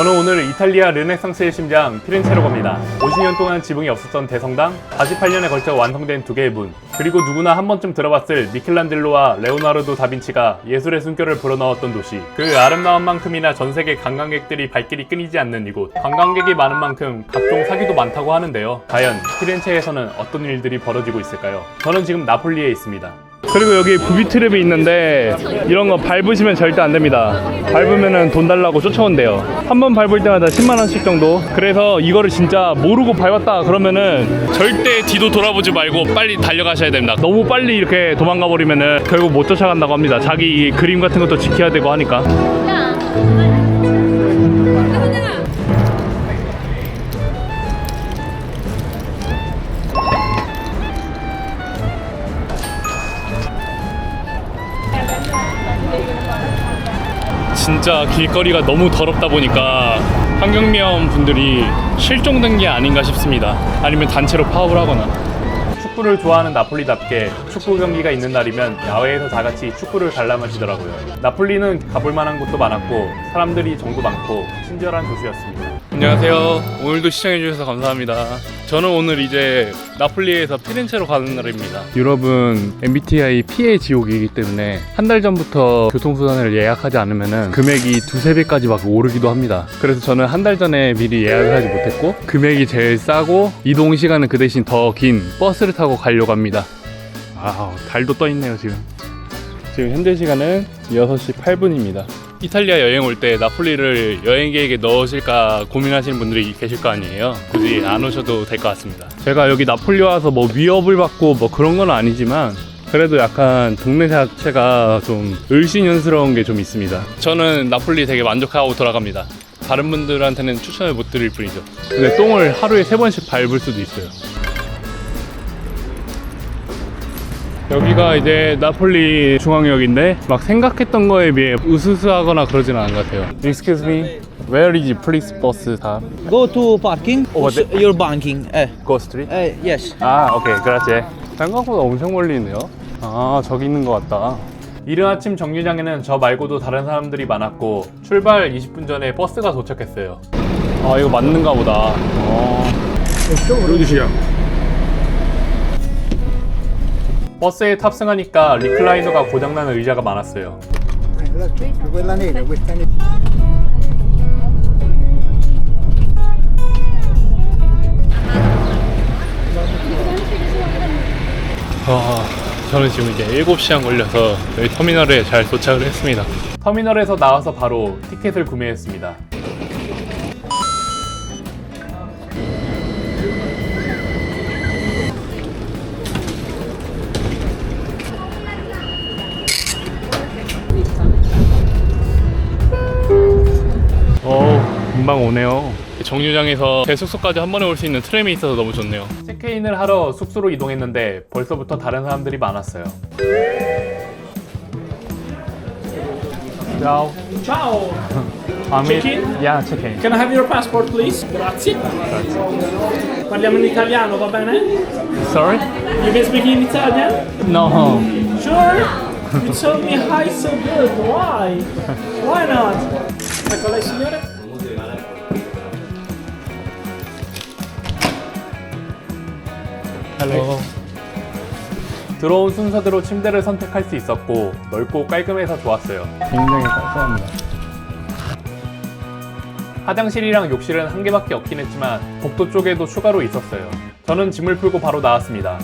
저는 오늘 이탈리아 르네상스의 심장 피렌체로 갑니다. 50년 동안 지붕이 없었던 대성당, 48년에 걸쳐 완성된 두 개의 문, 그리고 누구나 한 번쯤 들어봤을 미켈란젤로와 레오나르도 다빈치가 예술의 숨결을 불어넣었던 도시. 그 아름다운 만큼이나 전 세계 관광객들이 발길이 끊이지 않는 이곳. 관광객이 많은 만큼 각종 사기도 많다고 하는데요. 과연 피렌체에서는 어떤 일들이 벌어지고 있을까요? 저는 지금 나폴리에 있습니다. 그리고 여기 부비 트랩이 있는데 이런 거 밟으시면 절대 안 됩니다. 밟으면은 돈 달라고 쫓아온대요. 한 번 밟을 때마다 10만 원씩 정도. 그래서 이거를 진짜 모르고 밟았다 그러면은 절대 뒤도 돌아보지 말고 빨리 달려가셔야 됩니다. 너무 빨리 이렇게 도망가 버리면은 결국 못 쫓아간다고 합니다. 자기 이 그림 같은 것도 지켜야 되고 하니까. 진짜 길거리가 너무 더럽다 보니까 환경미화원 분들이 실종된 게 아닌가 싶습니다. 아니면 단체로 파업을 하거나. 축구를 좋아하는 나폴리답게 축구 경기가 있는 날이면 야외에서 다 같이 축구를 관람하시더라고요. 나폴리는 가볼 만한 곳도 많았고 사람들이 정도 많고 친절한 도시였습니다. 안녕하세요. 오늘도 시청해주셔서 감사합니다. 저는 오늘 이제 나폴리에서 피렌체로 가는 날입니다. 유럽은 MBTI 피해 지옥이기 때문에 한 달 전부터 교통수단을 예약하지 않으면 금액이 두세 배까지 막 오르기도 합니다. 그래서 저는 한 달 전에 미리 예약을 하지 못했고 금액이 제일 싸고 이동 시간은 그 대신 더 긴 버스를 타고 가려고 합니다. 아, 달도 떠 있네요, 지금. 지금 현재 시간은 6시 8분입니다. 이탈리아 여행 올 때 나폴리를 여행 계획에 넣으실까 고민하시는 분들이 계실 거 아니에요. 굳이 안 오셔도 될 것 같습니다. 제가 여기 나폴리 와서 뭐 위협을 받고 뭐 그런 건 아니지만 그래도 약간 동네 자체가 좀 을씨년스러운 게 좀 있습니다. 저는 나폴리 되게 만족하고 돌아갑니다. 다른 분들한테는 추천을 못 드릴 뿐이죠. 근데 똥을 하루에 세 번씩 밟을 수도 있어요. 여기가 이제 나폴리 중앙역인데 막 생각했던 거에 비해 으스스하거나 그러진 않은 것 같아요. Excuse me, where is police bus stop? Go to parking. Over s- You're banking. Eh. Go street? Eh, yes. 아, 오케이, 그렇지. 생각보다 엄청 멀리 있네요. 아, 저기 있는 것 같다. 이른 아침 정류장에는 저 말고도 다른 사람들이 많았고 출발 20분 전에 버스가 도착했어요. 아, 이거 맞는가 보다. 어. 버스에 탑승하니까 리클라이너가 고장나는 의자가 많았어요. quella nera, questa nera. 아, 저는 지금 이제 7시간 걸려서 여기 터미널에 잘 도착을 했습니다. 터미널에서 나와서 바로 티켓을 구매했습니다. 금방 오네요. 정류장에서 제 숙소까지 한 번에 올 수 있는 트램이 있어서 너무 좋네요. 체크인을 하러 숙소로 이동했는데 벌써부터 다른 사람들이 많았어요. Ciao. Ciao, Amit. Check-in? Yeah, check-in. can I have your passport please? Grazie. Parliamo in italiano, va bene? Sorry? You can speak in Italian? No. Sure? You told me hi so good, why? Why not? Ecco lei signore. Hello. 들어온 순서대로 침대를 선택할 수 있었고 넓고 깔끔해서 좋았어요. 굉장히 깔끔합니다. 화장실이랑 욕실은 한 개밖에 없긴 했지만 복도 쪽에도 추가로 있었어요. 저는 짐을 풀고 바로 나왔습니다.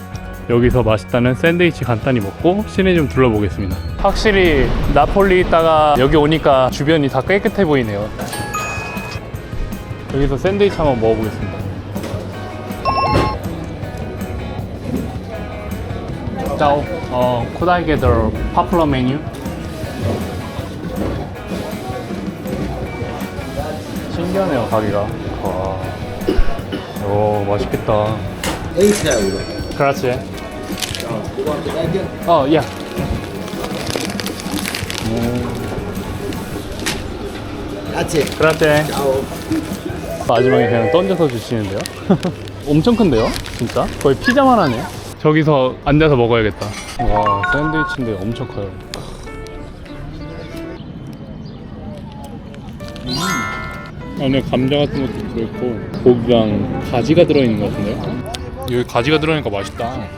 여기서 맛있다는 샌드위치 간단히 먹고 시내 좀 둘러보겠습니다. 확실히 나폴리 있다가 여기 오니까 주변이 다 깨끗해 보이네요. 여기서 샌드위치 한번 먹어보겠습니다. Ciao, uh, could I get the popular menu? 신기하네요 가게가. 와, 오 맛있겠다. 8 euro. Grazie. Quanto meglio? 어, 야. Grazie. Ciao. 마지막에 그냥 던져서 주시는데요? 엄청 큰데요? 진짜? 거의 피자만 하네. 저기서 앉아서 먹어야겠다. 와, 샌드위치인데 엄청 커요. 안에 감자 같은 것도 들어있고 고기랑 가지가 들어있는 것 같은데요? 여기 가지가 들어있으니까 맛있다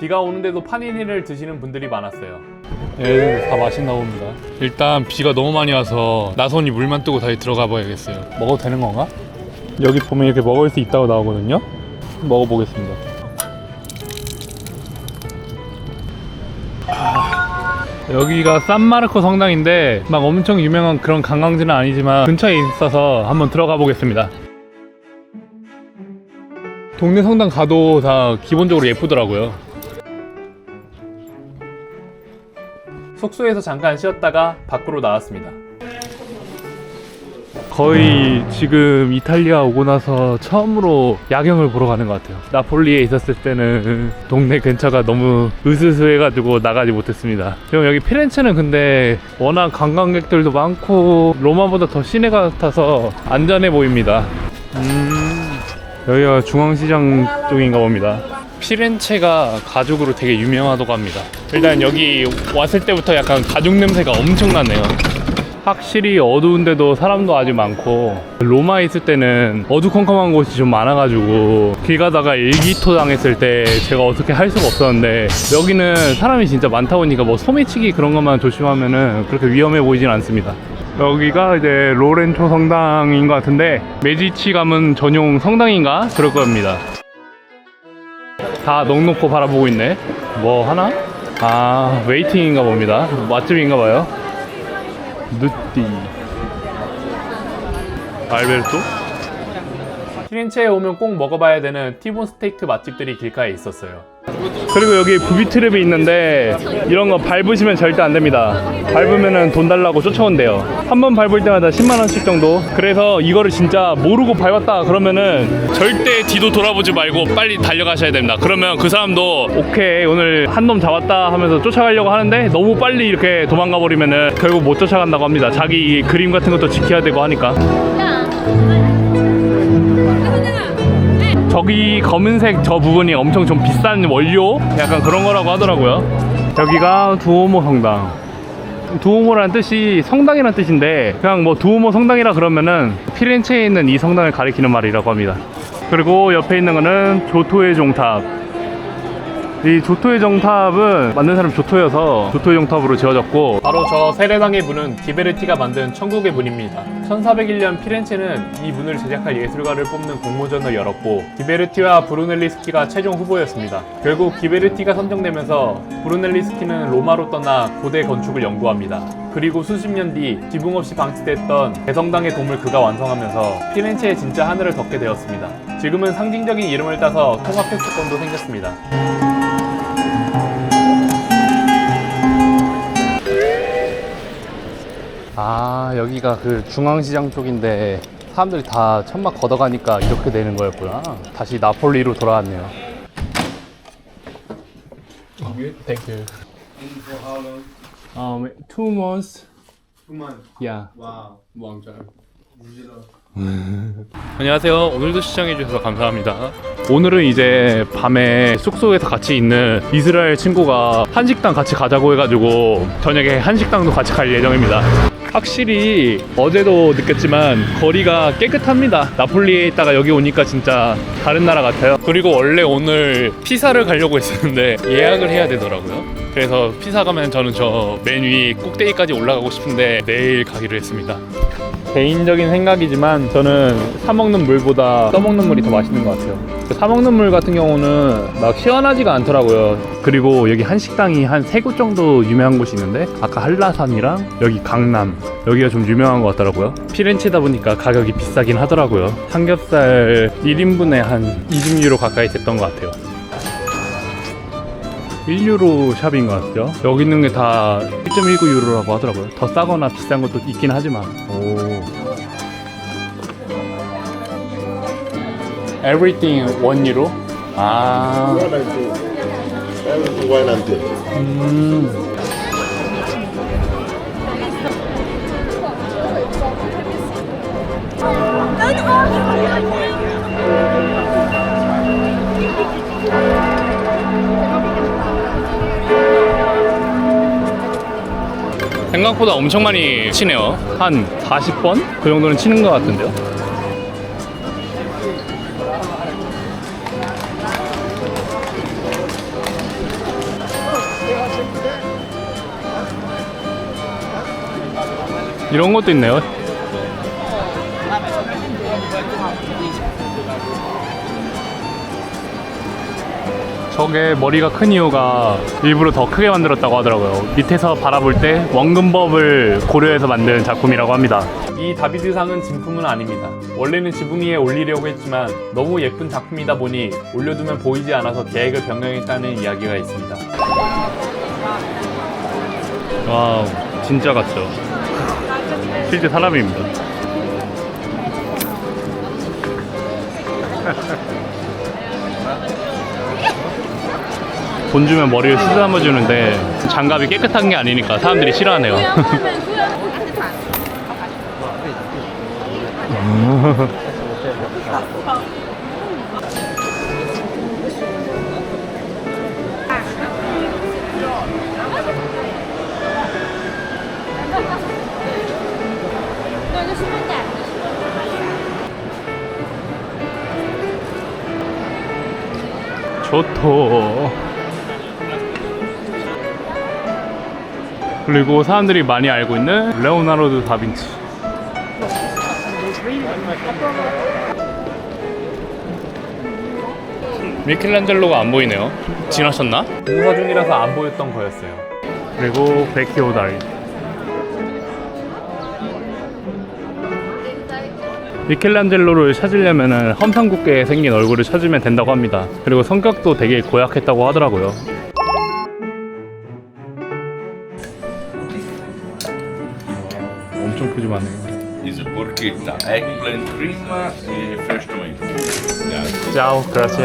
비가 오는데도 파니니를 드시는 분들이 많았어요 예, 다 맛있나 봅니다 일단 비가 너무 많이 와서 나선이 물만 뜨고 다시 들어가 봐야겠어요 먹어도 되는 건가? 여기 보면 이렇게 먹을 수 있다고 나오거든요 먹어보겠습니다 여기가 산마르코 성당인데 막 엄청 유명한 그런 관광지는 아니지만 근처에 있어서 한번 들어가 보겠습니다. 동네 성당 가도 다 기본적으로 예쁘더라고요. 숙소에서 잠깐 쉬었다가 밖으로 나왔습니다. 거의 지금 이탈리아 오고 나서 처음으로 야경을 보러 가는 것 같아요. 나폴리에 있었을 때는 동네 근처가 너무 으스스해가지고 나가지 못했습니다. 지금 여기 피렌체는 근데 워낙 관광객들도 많고 로마보다 더 시내 같아서 안전해 보입니다. 음, 여기가 중앙시장 쪽인가 봅니다. 피렌체가 가죽으로 되게 유명하다고 합니다. 일단 여기 왔을 때부터 약간 가죽 냄새가 엄청 나네요. 확실히 어두운데도 사람도 아주 많고 로마에 있을 때는 어두컴컴한 곳이 좀 많아가지고 길 가다가 일기토 당했을 때 제가 어떻게 할 수가 없었는데 여기는 사람이 진짜 많다 보니까 뭐 소매치기 그런 것만 조심하면은 그렇게 위험해 보이진 않습니다. 여기가 이제 로렌초 성당인 것 같은데 메디치 가문 전용 성당인가 그럴 겁니다. 다 넉넉고 바라보고 있네. 뭐 하나? 아 웨이팅인가 봅니다. 맛집인가 봐요. 누띠 알베르토? 피렌체에 오면 꼭 먹어봐야 되는 티본 스테이크 맛집들이 길가에 있었어요. 그리고 여기 부비트랩이 있는데 이런 거 밟으시면 절대 안 됩니다. 밟으면은 돈 달라고 쫓아온대요. 한 번 밟을 때마다 10만 원씩 정도. 그래서 이거를 진짜 모르고 밟았다 그러면은 절대 뒤도 돌아보지 말고 빨리 달려가셔야 됩니다. 그러면 그 사람도 오케이 오늘 한 놈 잡았다 하면서 쫓아가려고 하는데 너무 빨리 이렇게 도망가 버리면은 결국 못 쫓아간다고 합니다. 자기 그림 같은 것도 지켜야 되고 하니까. 저기 검은색 저 부분이 엄청 좀 비싼 원료? 약간 그런 거라고 하더라고요. 여기가 두오모 성당. 두오모라는 뜻이 성당이라는 뜻인데 그냥 뭐 두오모 성당이라 그러면은 피렌체에 있는 이 성당을 가리키는 말이라고 합니다. 그리고 옆에 있는 거는 조토의 종탑. 이 조토의 정탑은 만든 사람 조토여서 조토의 정탑으로 지어졌고 바로 저 세례당의 문은 기베르티가 만든 천국의 문입니다. 1401년 피렌체는 이 문을 제작할 예술가를 뽑는 공모전을 열었고 기베르티와 브루넬리스키가 최종 후보였습니다. 결국 기베르티가 선정되면서 브루넬리스키는 로마로 떠나 고대 건축을 연구합니다. 그리고 수십 년 뒤 지붕 없이 방치됐던 대성당의 돔을 그가 완성하면서 피렌체의 진짜 하늘을 덮게 되었습니다. 지금은 상징적인 이름을 따서 통합 패스권도 생겼습니다. 아 여기가 그 중앙시장 쪽인데 사람들이 다 천막 걷어가니까 이렇게 되는 거였구나 다시 나폴리로 돌아왔네요 Thank you. Um, two months. Two months. Yeah. Wow. Long time. 안녕하세요. 오늘도 시청해주셔서 감사합니다. 오늘은 이제 밤에 숙소에서 같이 있는 이스라엘 친구가 한식당 같이 가자고 해가지고 저녁에 한식당도 같이 갈 예정입니다. 확실히 어제도 느꼈지만 거리가 깨끗합니다. 나폴리에 있다가 여기 오니까 진짜 다른 나라 같아요. 그리고 원래 오늘 피사를 가려고 했었는데 예약을 해야 되더라고요. 그래서 피사 가면 저는 저 맨 위 꼭대기까지 올라가고 싶은데 내일 가기로 했습니다. 개인적인 생각이지만 저는 사 먹는 물보다 떠 먹는 물이 더 맛있는 것 같아요. 그사 먹는 물 같은 경우는 막 시원하지가 않더라고요. 그리고 여기 한식당이 한 세 곳 정도 유명한 곳이 있는데 아까 한라산이랑 여기 강남 여기가 좀 유명한 것 같더라고요. 피렌체다 보니까 가격이 비싸긴 하더라고요. 삼겹살 1인분에 한 20유로 가까이 됐던 것 같아요. 1유로 샵인 것 같죠? 여기 있는 게 다 1.19유로라고 하더라고요. 더 싸거나 비싼 것도 있긴 하지만. 오. Everything 1유로? 아. 음. 생각보다 엄청 많이 치네요. 한 40번? 그 정도는 치는 것 같은데요. 이런 것도 있네요. 저게 머리가 큰 이유가 일부러 더 크게 만들었다고 하더라고요. 밑에서 바라볼 때 원근법을 고려해서 만든 작품이라고 합니다. 이 다비드상은 진품은 아닙니다. 원래는 지붕 위에 올리려고 했지만 너무 예쁜 작품이다 보니 올려두면 보이지 않아서 계획을 변경했다는 이야기가 있습니다. 와우, 진짜 같죠? 실제 사람입니다. 돈 주면 머리를 쓰다듬어 주는데 장갑이 깨끗한 게 아니니까 사람들이 싫어하네요. 좋토. 그리고 사람들이 많이 알고 있는 레오나르도 다빈치. 미켈란젤로가 안 보이네요. 지나셨나? 공사 중이라서 안 보였던 거였어요. 그리고 베키오 다리. 미켈란젤로를 찾으려면 험상궂게 생긴 얼굴을 찾으면 된다고 합니다. 그리고 성격도 되게 고약했다고 하더라고요. 엄청 푸짐하네요. Is a porchetta, eggplant prima e fresh tomato. Grazie. 짜오, 그라치.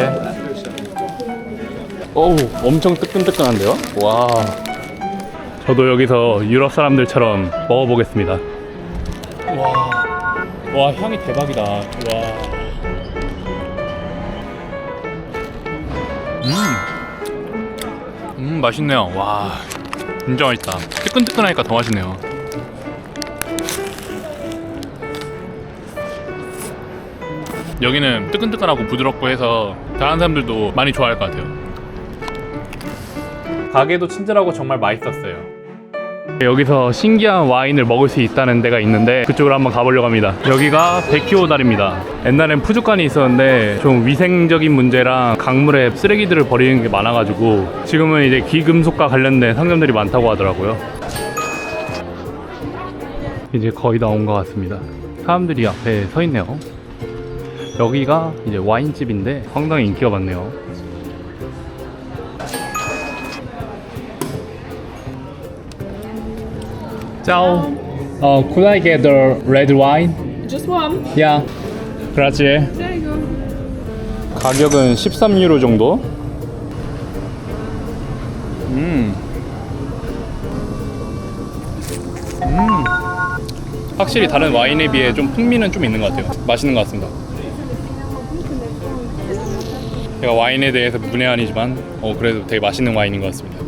오우, 엄청 뜨끈뜨끈한데요? 와. 저도 여기서 유럽 사람들처럼 먹어보겠습니다. 와. 와, 향이 대박이다. 와. 음. 음, 맛있네요. 와. 진짜 맛있다. 뜨끈뜨끈하니까 더 맛있네요. 여기는 뜨끈뜨끈하고 부드럽고 해서 다른 사람들도 많이 좋아할 것 같아요. 가게도 친절하고 정말 맛있었어요. 여기서 신기한 와인을 먹을 수 있다는 데가 있는데 그쪽으로 한번 가보려고 합니다. 여기가 베키오달입니다. 옛날엔 푸주간이 있었는데 좀 위생적인 문제랑 강물에 쓰레기들을 버리는 게 많아가지고 지금은 이제 귀금속과 관련된 상점들이 많다고 하더라고요. 이제 거의 다 온 것 같습니다. 사람들이 앞에 서 있네요. 여기가 이제 와인집인데 상당히 인기가 많네요. Ciao. Uh, could I get the red wine? Just one. Yeah. Grazie. There you go. 가격은 13유로 정도. 음. 음. 확실히 다른 와인에 비해 좀 풍미는 좀 있는 것 같아요. 맛있는 것 같습니다. 제가 와인에 대해서 문외한이지만 어, 그래도 되게 맛있는 와인인 것 같습니다.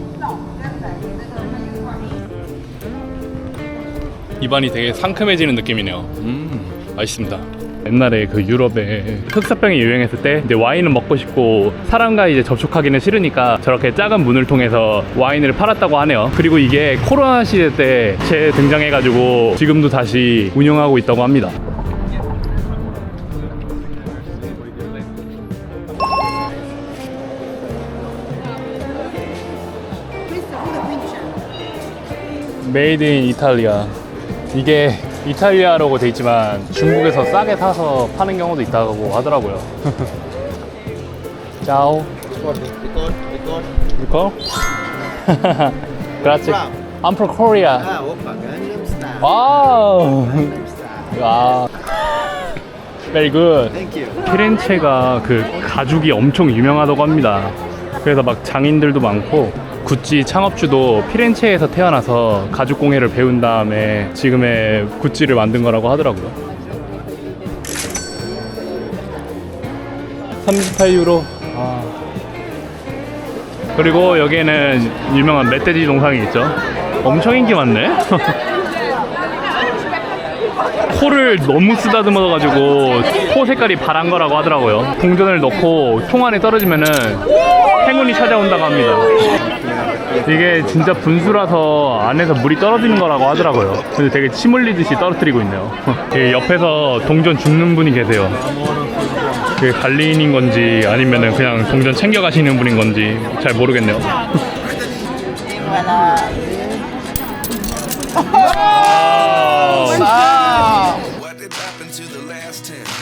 입안이 되게 상큼해지는 느낌이네요. 음, 맛있습니다. 옛날에 그 유럽에 흑사병이 유행했을 때 이제 와인을 먹고 싶고 사람과 이제 접촉하기는 싫으니까 저렇게 작은 문을 통해서 와인을 팔았다고 하네요. 그리고 이게 코로나 시대 때 재등장해가지고 지금도 다시 운영하고 있다고 합니다. 메이드 인 이탈리아 이게 이탈리아라고 돼 있지만 중국에서 싸게 사서 파는 경우도 있다고 하더라고요 짜오 record. 이거? 그렇지 I'm from Korea Ah, opa, Gangnam Style. 와우 Gangnam Style. 와 Very good Thank you. 피렌체가 그 가죽이 엄청 유명하다고 합니다. 그래서 막 장인들도 많고 구찌 창업주도 피렌체에서 태어나서 가죽 공예를 배운 다음에 지금의 구찌를 만든 거라고 하더라고요. 38유로. 아. 그리고 여기에는 유명한 멧돼지 동상이 있죠. 엄청 인기 많네. 코를 너무 쓰다듬어가지고 코 색깔이 바란 거라고 하더라고요. 동전을 넣고 통 안에 떨어지면은 행운이 찾아온다고 합니다. 이게 진짜 분수라서 안에서 물이 떨어지는 거라고 하더라고요. 근데 되게 침 흘리듯이 떨어뜨리고 있네요. 이 옆에서 동전 줍는 분이 계세요. 그게 관리인인 건지 아니면은 그냥 동전 챙겨 가시는 분인 건지 잘 모르겠네요. 아.